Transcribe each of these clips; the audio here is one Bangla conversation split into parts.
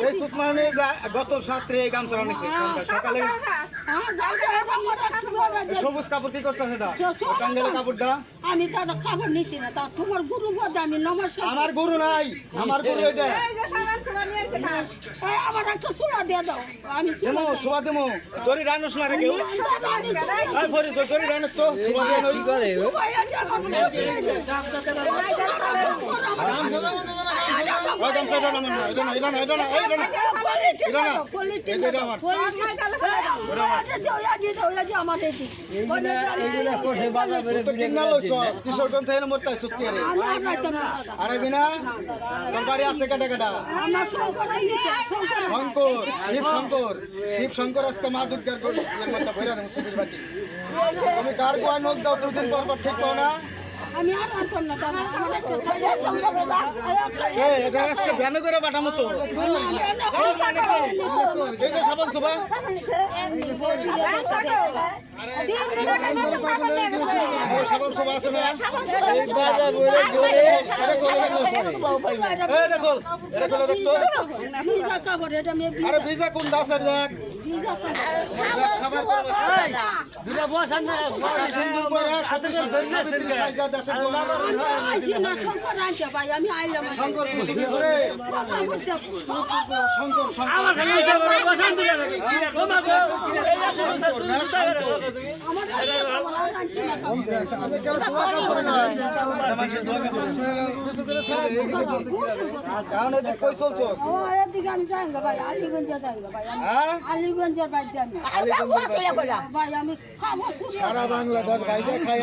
এই সুতমানে গত সাত্রে এই গামছা আনিছে সকালে হ্যাঁ, সবুজ কাপড় কি করছে সেটা কাপড়। কাপড়টা আমি তো খাবার নিছি না তা তোমার গুরু বদে আমি নমস্কার আমার গরু নাই আমার গরু এটা আমার একটা চূড়া দিয়ে দাও আমি দেমো চূড়া দেমো দড়ি রানুস না রে কেউ আমি ফরি তো দড়ি রানুস তো শোভা দিয়ে নই ওই আরে বিনা বাড়ি আছে কাটা কাটা শঙ্কর শিব শঙ্কর শিব শঙ্কর আজকে মা দুর্গার মধ্যে ভরে সুতির বাটি তুমি কার গোয়া নোট দাও দুদিন পর পর ঠিক পাও না আমি আর আনতাম না এটা আজকে ভ্যানে করে বাটামো তো এই যে সাবান সুবা সাবান সুবা আছে না ভিজা কাপড় এটা আমি আরে ভিজা কোন দাসের দেখ না আমি যাই ভাই আলিগঞ্জ যাই ভাই। হ্যাঁ? আলিগঞ্জের বাড়িতে আমি। ভাই আমি খাব সারা বাংলাদেশ খাই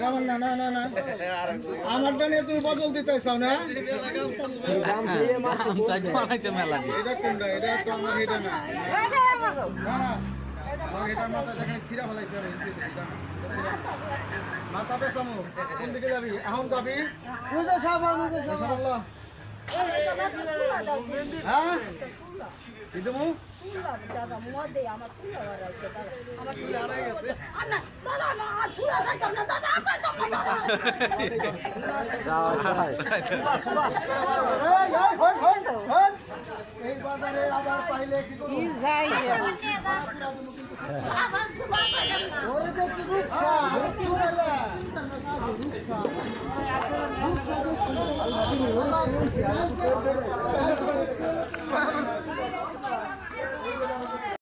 আমার না না না না আমারটা নিয়ে তুমি বদল দিতে চাও না এটা কোনটা এটা তো আমার এটা না মাথা পেছামো। কোন দিকে যাবি? এখন যাবি? ইনশাআল্লাহ। হ্যাঁ। এই বাজারে আবার পাইলে কি করব? কি হইছে?